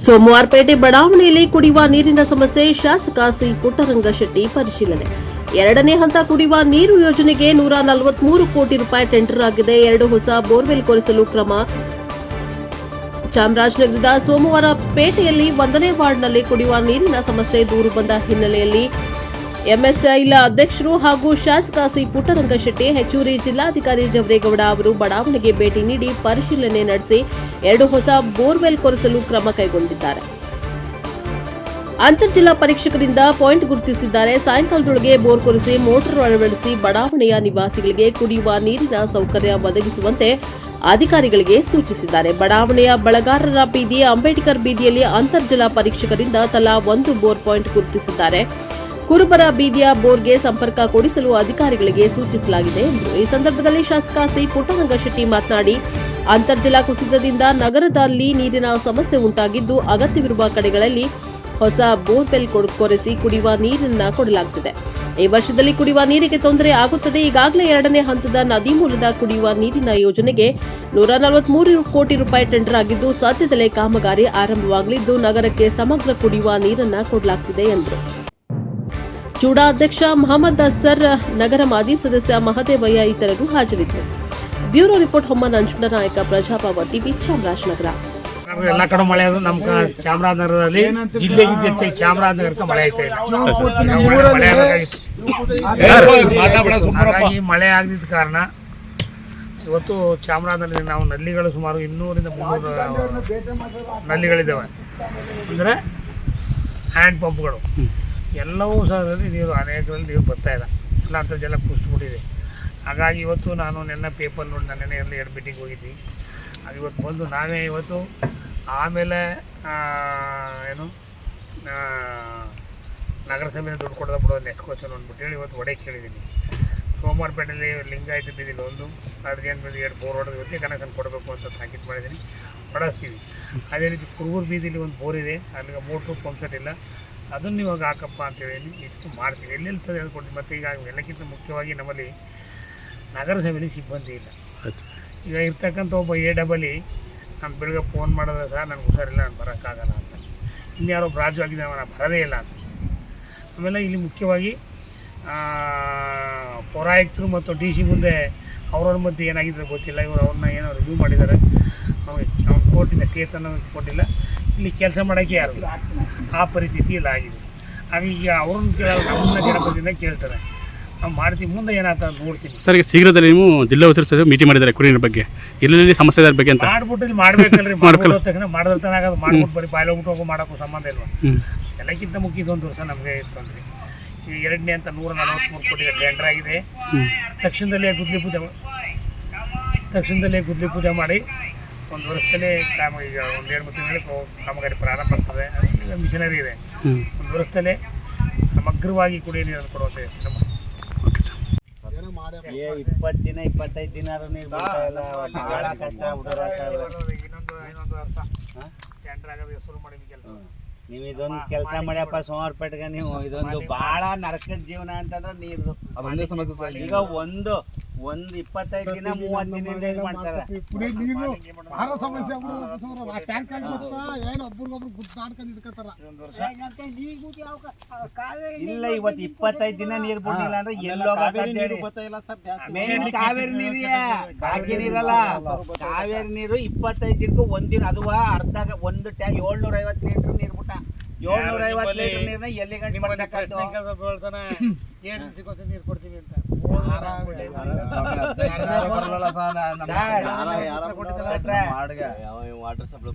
ಸೋಮವಾರಪೇಟೆ ಬಡಾವಣೆಯಲ್ಲಿ ಕುಡಿಯುವ ನೀರಿನ ಸಮಸ್ಯೆ, ಶಾಸಕ ಸಿ ಪುಟ್ಟರಂಗಶೆಟ್ಟಿ ಪರಿಶೀಲನೆ. ಎರಡನೇ ಹಂತ ಕುಡಿಯುವ ನೀರು ಯೋಜನೆಗೆ ನೂರ ನಲವತ್ಮೂರು ಕೋಟಿ ರೂಪಾಯಿ ಟೆಂಡರ್ ಆಗಿದೆ. ಎರಡು ಹೊಸ ಬೋರ್ವೆಲ್ ಕೊರೆಸಲು ಕ್ರಮ. ಚಾಮರಾಜನಗರದ ಸೋಮವಾರ ಪೇಟೆಯಲ್ಲಿ ಒಂದನೇ ವಾರ್ಡ್ನಲ್ಲಿ ಕುಡಿಯುವ ನೀರಿನ ಸಮಸ್ಯೆ ದೂರು ಬಂದ ಹಿನ್ನೆಲೆಯಲ್ಲಿ ಎಂಎಸ್ಐಲ ಅಧ್ಯಕ್ಷರು ಹಾಗೂ ಶಾಸಕ ಸಿ ಪುಟ್ಟರಂಗಶೆಟ್ಟಿ ಹೆಚ್ಚುವರಿ ಜಿಲ್ಲಾಧಿಕಾರಿ ಜವರೇಗೌಡ ಅವರು ಬಡಾವಣೆಗೆ ಭೇಟಿ ನೀಡಿ ಪರಿಶೀಲನೆ ನಡೆಸಿ ಎರಡು ಹೊಸ ಬೋರ್ವೆಲ್ ಕೊರೆಸಲು ಕ್ರಮ ಕೈಗೊಂಡಿದ್ದಾರೆ. ಅಂತರ್ಜಿಲ್ಲಾ ಪರೀಕ್ಷಕರಿಂದ ಪಾಯಿಂಟ್ ಗುರುತಿಸಿದ್ದಾರೆ. ಸಾಯಂಕಾಲದೊಳಗೆ ಬೋರ್ ಕೊರೆಸಿ ಮೋಟಾರ್ ಅಳವಡಿಸಿ ಬಡಾವಣೆಯ ನಿವಾಸಿಗಳಿಗೆ ಕುಡಿಯುವ ನೀರಿನ ಸೌಕರ್ಯ ಒದಗಿಸುವಂತೆ ಅಧಿಕಾರಿಗಳಿಗೆ ಸೂಚಿಸಿದ್ದಾರೆ. ಬಡಾವಣೆಯ ಬಳಗಾರರ ಬೀದಿ ಅಂಬೇಡ್ಕರ್ ಬೀದಿಯಲ್ಲಿ ಅಂತರ್ಜಲ ಪರೀಕ್ಷಕರಿಂದ ತಲಾ ಒಂದು ಬೋರ್ ಪಾಯಿಂಟ್ ಗುರುತಿಸಿದ್ದಾರೆ. ಕುರುಬರ ಬೀದಿಯ ಬೋರ್ಗೆ ಸಂಪರ್ಕ ಕೊಡಿಸಲು ಅಧಿಕಾರಿಗಳಿಗೆ ಸೂಚಿಸಲಾಗಿದೆ ಎಂದರು ಈ ಸಂದರ್ಭದಲ್ಲಿ ಶಾಸಕ ಸಿ ಪುಟ್ಟರಂಗಶೆಟ್ಟಿ ಮಾತನಾಡಿ, ಅಂತರ್ಜಲ ಕುಸಿತದಿಂದ ನಗರದಲ್ಲಿ ನೀರಿನ ಸಮಸ್ಯೆ ಉಂಟಾಗಿದ್ದು, ಅಗತ್ಯವಿರುವ ಕಡೆಗಳಲ್ಲಿ ಹೊಸ ಬೋರ್ವೆಲ್ ಕೊರೆಸಿ ಕುಡಿಯುವ ನೀರನ್ನ ಕೊಡಲಾಗುತ್ತಿದೆ ಈ ವರ್ಷದಲ್ಲಿ ಕುಡಿಯುವ ನೀರಿಗೆ ತೊಂದರೆ ಆಗುತ್ತದೆ. ಈಗಾಗಲೇ ಎರಡನೇ ಹಂತದ ನದಿ ಮೂಲದ ಕುಡಿಯುವ ನೀರಿನ ಯೋಜನೆಗೆ ನೂರ ನಲವತ್ಮೂರು ಕೋಟಿ ರೂಪಾಯಿ ಟೆಂಡರ್ ಆಗಿದ್ದು ಸದ್ಯದಲ್ಲೇ ಕಾಮಗಾರಿ ಆರಂಭವಾಗಲಿದ್ದು, ನಗರಕ್ಕೆ ಸಮಗ್ರ ಕುಡಿಯುವ ನೀರನ್ನ ಕೊಡಲಾಗುತ್ತಿದೆ ಎಂದರು. ಚೂಡಾ ಅಧ್ಯಕ್ಷ ಮಹಮ್ಮದ್ ಅಸ್ಸರ್ ನಗರ ಮಾಜಿ ಸದಸ್ಯ ಮಹದೇವಯ್ಯ ಇತರರು ಹಾಜರಿದ್ದರು. ಬ್ಯೂರೋ ರಿಪೋರ್ಟ್ ಹೊಮ್ಮ ನಂಜುಂಡನಾಯಕ ಪ್ರಜಾಪಾವ ಟಿವಿ ಚಾಮರಾಜನಗರ. ಎಲ್ಲ ಕಡೆ ಮಳೆ ಆದ್ರೂ ನಮ್ಮ ಕ- ಚಾಮರಾಜನಗರದಲ್ಲಿ ಜಿಲ್ಲೆ ಹೆಚ್ಚಾಗಿ ಚಾಮರಾಜನಗರಕ್ಕೆ ಮಳೆ ಐತೆ ಮಳೆ. ಹಾಗಾಗಿ ಆಗದಿದ್ದ ಕಾರಣ ಇವತ್ತು ಚಾಮರಾಜನಗರದಲ್ಲಿ ನಾವು ನಲ್ಲಿಗಳು ಸುಮಾರು ಇನ್ನೂರಿಂದ ಮುನ್ನೂರು ನಲ್ಲಿಗಳಿದ್ದಾವೆ. ಅಂದರೆ ಹ್ಯಾಂಡ್ ಪಂಪ್ಗಳು. ಎಲ್ಲವೂ ಸಹ ಅದರಲ್ಲಿ ನೀರು ಅನೇಕರಲ್ಲಿ ನೀರು ಬರ್ತಾ ಇಲ್ಲ. ಎಲ್ಲ ಅಂತರ್ಜಲ ಕುಸಿದ್ಬಿಟ್ಟಿದೆ. ಹಾಗಾಗಿ ಇವತ್ತು ನಾನು ನಿನ್ನೆ ಪೇಪರ್ ನೋಡಿ ನನ್ನ ನೆನೆ ಎರಡು ಮೀಟಿಂಗ್ ಹೋಗಿದ್ವಿ. ಅದು ಇವತ್ತು ಬಂದು ನಾವೇ ಇವತ್ತು, ಆಮೇಲೆ ಏನು ನಗರಸಭೆ ದುಡ್ಡು ಕೊಡೋದ ಬಿಡೋದು ನೆಕ್ಸ್ಟ್ ಕ್ವಶನ್ ಅಂದ್ಬಿಟ್ಟು ಹೇಳಿ ಇವತ್ತು ಒಡೆ ಕೇಳಿದ್ದೀನಿ. ಸೋಮವಾರಪೇಟೆಯಲ್ಲಿ ಲಿಂಗಾಯತ ಬೀದಿಲಿ ಒಂದು, ಅರ್ಜೆಂಟ್ ಬೀದಿ ಎರಡು, ಬೋರ್ ಹೊಡೆದು ಇವತ್ತೇ ಕನೆಕ್ಷನ್ ಕೊಡಬೇಕು ಅಂತ ತಾಕೀತು ಮಾಡಿದ್ದೀನಿ. ಹೊಡೆಸ್ತೀವಿ. ಅದೇ ರೀತಿ ಕುರುಗೂರು ಬೀದಿಲಿ ಒಂದು ಬೋರ್ ಇದೆ. ಅಲ್ಲಿಗೆ ಮೋಟ್ರು ಪಂಪ್ ಸೆಟ್ ಇಲ್ಲ. ಅದನ್ನು ಇವಾಗ ಹಾಕಪ್ಪ ಅಂತೇಳಿ ಇದು ಮಾಡ್ತೀವಿ. ಎಲ್ಲೆಲ್ಲಿ ಸರ್ ಹೇಳ್ಕೊಡ್ತೀವಿ ಮತ್ತು ಈಗ ಎಲ್ಲಕ್ಕಿಂತ ಮುಖ್ಯವಾಗಿ ನಮ್ಮಲ್ಲಿ ನಗರಸಭೆಯಲ್ಲಿ ಸಿಬ್ಬಂದಿ ಇಲ್ಲ. ಈಗ ಇರ್ತಕ್ಕಂಥ ಒಬ್ಬ ಎ ಡಬಲಿ ನಾನು ಬೆಳಗ್ಗೆ ಫೋನ್ ಮಾಡಿದ್ರೆ ಸಹ ನನಗೆ ಹುಷಾರಿಲ್ಲ ನಾನು ಬರೋಕ್ಕಾಗಲ್ಲ ಅಂತ. ಇನ್ಯಾರೋ ರಾಜು ಆಗಿದ್ದಾವೆ ನಾನು ಬರೋದೇ ಇಲ್ಲ ಅಂತ. ಆಮೇಲೆ ಇಲ್ಲಿ ಮುಖ್ಯವಾಗಿ ಪೌರಾಯುಕ್ತರು ಮತ್ತು ಡಿ ಸಿ ಮುಂದೆ ಅವ್ರವ್ರ ಮಧ್ಯೆ ಏನಾಗಿದೆ ಗೊತ್ತಿಲ್ಲ. ಇವರು ಅವ್ರನ್ನ ಏನೋ ರಿವ್ಯೂ ಮಾಡಿದ್ದಾರೆ. ಅವ್ನಿಗೆ ಅವ್ನು ಕೋರ್ಟಿಂದ ಕೇಸನ್ನು ಕೊಟ್ಟಿಲ್ಲ. ಇಲ್ಲಿ ಕೆಲಸ ಮಾಡೋಕ್ಕೆ ಯಾರು ಇಲ್ಲ. ಆ ಪರಿಸ್ಥಿತಿ ಇಲ್ಲ ಆಗಿದೆ. ಹಾಗೆ ಈಗ ಅವ್ರನ್ನ ಕೇಳ ನಮ್ಮನ್ನ ಜನಪದಿಂದ ಕೇಳ್ತಾರೆ. ನಾವು ಮಾಡ್ತೀವಿ ಮುಂದೆ ಏನಾಗ್ತದೆ ಅಂತ ನೋಡ್ತೀನಿ. ಸರ್ ಈಗ ಶೀಘ್ರದಲ್ಲಿ ನೀವು ಜಿಲ್ಲಾ ಉಸ್ತುವಾರಿ ಸಚಿವರು ಮೀಟಿಂಗ್ ಮಾಡಿದ್ದಾರೆ ಕುಡಿಯರ ಬಗ್ಗೆ. ಎಲ್ಲೆಲ್ಲಿ ಸಮಸ್ಯೆ ಬಗ್ಗೆ ಅಂತ. ಮಾಡ್ಬಿಟ್ಟು ಇಲ್ಲಿ ಮಾಡ್ಬೇಕಲ್ರಿ. ರೀ ಮಾಡ್ಬಿಟ್ಟು ತಕ್ಷಣ ಮಾಡಿದ್ರೆ ಆಗೋದು ಮಾಡ್ಬಿಟ್ಟು ಬರೀ ಬಾಯ್ಲೋಗ್ಬಿಟ್ಟು ಹೋಗಿ ಮಾಡೋಕ್ಕೂ ಸಂಬಂಧ ಇಲ್ವಾ? ಎಲ್ಲಕ್ಕಿಂತ ಮುಖ್ಯ ಇದೊಂದು ವರ್ಷ ನಮಗೆ ತೊಂದರೆ. ಈ ಎರಡನೇ ಅಂತ ನೂರ ನಲವತ್ತ್ಮೂರು ಕೋಟಿ ಟೆಂಡರ್ ಆಗಿದೆ. ತಕ್ಷಣದಲ್ಲೇ ಗುದ್ಲಿ ಪೂಜೆ ತಕ್ಷಣದಲ್ಲೇ ಗುದ್ಲಿ ಪೂಜೆ ಮಾಡಿ ಒಂದು ವರ್ಷದಲ್ಲೇ ಕಾಮ ಈಗ ಒಂದು ಎರಡು ಮೂರು ತಿಂಗಳಿಗೆ ಕಾಮಗಾರಿ ಪ್ರಾರಂಭ ಆಗ್ತದೆ. ಈಗ ಮಿಷನರಿ ಇದೆ. ಒಂದು ವರ್ಷದಲ್ಲೇ ಸಮಗ್ರವಾಗಿ ಕುಡಿಯೋ ನೀರನ್ನು ಕೊಡುವಂತೆ ನಮ್ಮ ಓಕೆ ಸರ್. ಏ ಇಪ್ಪತ್ತು ದಿನ ಇಪ್ಪತ್ತೈದು ದಿನ ನೀರು ಬರ್ತಾ ಇಲ್ಲ. ಒಟ್ಟು ಕಷ್ಟ ಹುಡುಗರ ಇನ್ನೊಂದು ಇನ್ನೊಂದು ಅರ್ಥ. ಟೆಂಡರ್ ಆಗೋದು ಶುರು ಮಾಡಿದ ಕೆಲಸ. ನೀವು ಇದೊಂದು ಕೆಲಸ ಮಾಡ್ಯಪ್ಪ ಸೋಮವಾರಪೇಟೆಗೆ ನೀವು ಇದೊಂದು ಬಹಳ ನರಕದ ಜೀವನ ಅಂತಂದ್ರೆ ನೀರು ಅದೊಂದೇ ಸಮಸ್ಯೆ ಸರ್. ಈಗ ಒಂದು ಒಂದು ಇಪ್ಪತ್ತೈದು ದಿನ ಮೂವತ್ತು ದಿನದಿಂದ ಇದು ಮಾಡ್ತಾರೆ. ಕುಡಿಯೋ ನೀರು ಬಹಳ ಸಮಸ್ಯೆ ಆಗ್ಬಿಡೋದು ಆ ಟ್ಯಾಂಕರ್ ಗೊತ್ತಾ? ಏನು ಒಬ್ರಿಗೊಬ್ರು ಗುದ್ದಾಡ್ಕೊಂಡು ಇಟ್ಕೋತಾರ ಇಲ್ಲ ಇವತ್ತು ಇಪ್ಪತ್ತೈದು ದಿನ ನೀರು ಬಿಡ್ಲಿಲ್ಲ ಅಂದ್ರೆ ಎಲ್ಲೋ ಮೇನ್ ಕಾವೇರಿ ನೀರಿಯ ಬಾಕಿ ನೀರಲ್ಲ. ಕಾವೇರಿ ನೀರು ಇಪ್ಪತ್ತೈದು ದಿನಕ್ಕೂ ಒಂದಿನ ಅದು ಅರ್ಧ ಒಂದು ಟ್ಯಾಂಕ್ ಏಳ್ನೂರ ಐವತ್ತು ಲೀಟರ್ ನೀರು ಬಿಟ್ಟ ಏಳ್ನೂರ ಐವತ್ತು ಲೀಟರ್ ನೀರ್ನ ಎಲ್ಲಿ ಗಂಟೆ ಮಾಡ್ತಕ್ಕಂಥ ನೀರು ಕೊಡ್ತೀವಿ ಅಂತ. Sir, water supply